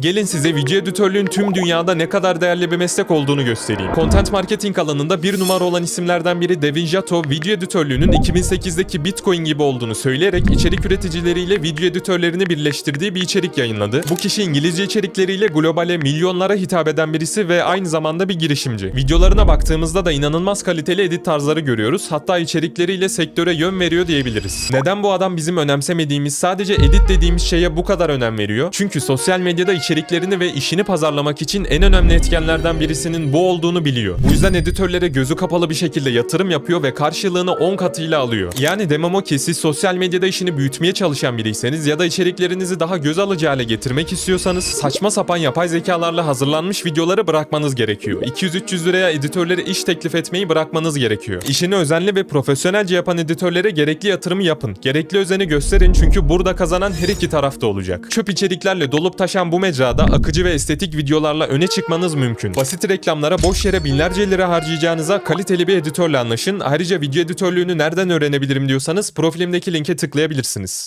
Gelin size video editörlüğün tüm dünyada ne kadar değerli bir meslek olduğunu göstereyim. Content marketing alanında bir numara olan isimlerden biri Devin Jato, video editörlüğünün 2008'deki Bitcoin gibi olduğunu söyleyerek içerik üreticileriyle video editörlerini birleştirdiği bir içerik yayınladı. Bu kişi İngilizce içerikleriyle globale milyonlara hitap eden birisi ve aynı zamanda bir girişimci. Videolarına baktığımızda da inanılmaz kaliteli edit tarzları görüyoruz. Hatta içerikleriyle sektöre yön veriyor diyebiliriz. Neden bu adam bizim önemsemediğimiz sadece edit dediğimiz şeye bu kadar önem veriyor? Çünkü sosyal medyada içeriklerini ve işini pazarlamak için en önemli etkenlerden birisinin bu olduğunu biliyor. Bu yüzden editörlere gözü kapalı bir şekilde yatırım yapıyor ve karşılığını 10 katıyla alıyor. Yani demem o ki siz sosyal medyada işini büyütmeye çalışan biriyseniz ya da içeriklerinizi daha göz alıcı hale getirmek istiyorsanız saçma sapan yapay zekalarla hazırlanmış videoları bırakmanız gerekiyor. 200-300 liraya editörlere iş teklif etmeyi bırakmanız gerekiyor. İşini özenli ve profesyonelce yapan editörlere gerekli yatırımı yapın. Gerekli özeni gösterin çünkü burada kazanan her iki tarafta olacak. Çöp içeriklerle dolup taşan bu mecrada akıcı ve estetik videolarla öne çıkmanız mümkün. Basit reklamlara boş yere binlerce lira harcayacağınıza kaliteli bir editörle anlaşın. Ayrıca video editörlüğünü nereden öğrenebilirim diyorsanız profilimdeki linke tıklayabilirsiniz.